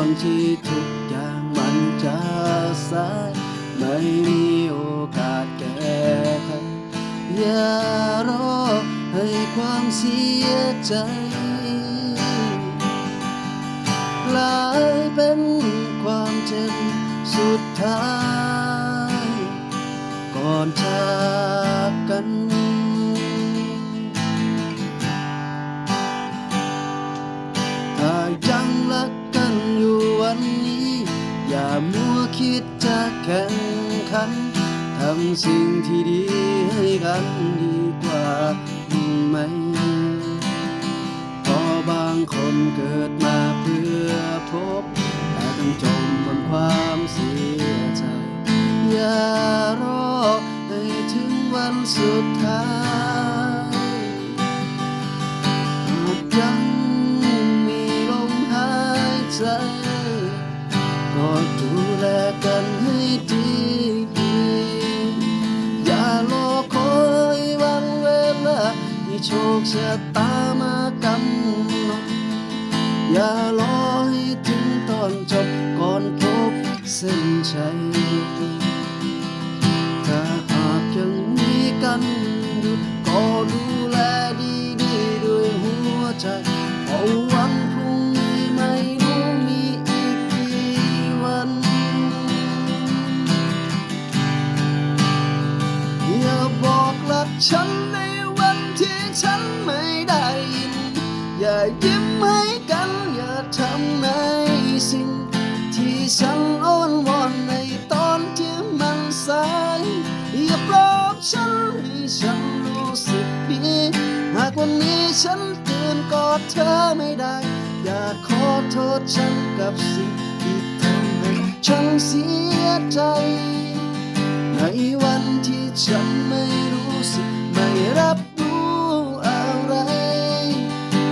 อนที่ทุกอย่างมันจะสายไม่มีโอกาสแก้ไขอย่ารอให้ความเสียใจกลายเป็นความเจ็บสุดท้าย ก่อนจากกันถ้ายังรัก กันอยู่วันนี้ อย่ามัวคิดจะแข่งขันทำสิ่งที่ดีให้กันดีกว่าไหมเพราะบางคนเกิดมาเพื่อพบ แต่ต้องจมบนความเสียใจ อย่ารอให้ถึงวันสุด ใจก็ดูแลกันให้ดีดอย่ารอคอยวันเวลาที่โชคชะตามากำหนดอย่ารอให้ถึงตอนจบก่อนพบเส้นชัยถ้าหากยังมีกันอยู่ก็ดูแลดีๆด้วยหัวใจเพราวัน ฉันในวันที่ฉันไม่ได้ยิน อย่ายิ้มให้กันอย่าทำในสิ่ง ที่ฉันอ้อนวอนในตอนที่มันสายอย่าปลอบฉันให้ฉันรู้สึกดีหากวันนี้ฉันตือนกอดเธอไม่ได้ อย่าขอโทษฉันกับสิ่งที่ทำให้ฉันเสียใจ ในวันที่ฉันไม่รู้ สึกไม่รับรู้อะไร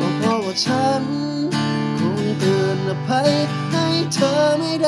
ก็เพราะว่าฉันคงเตือนอภัยให้เธอไม่ได้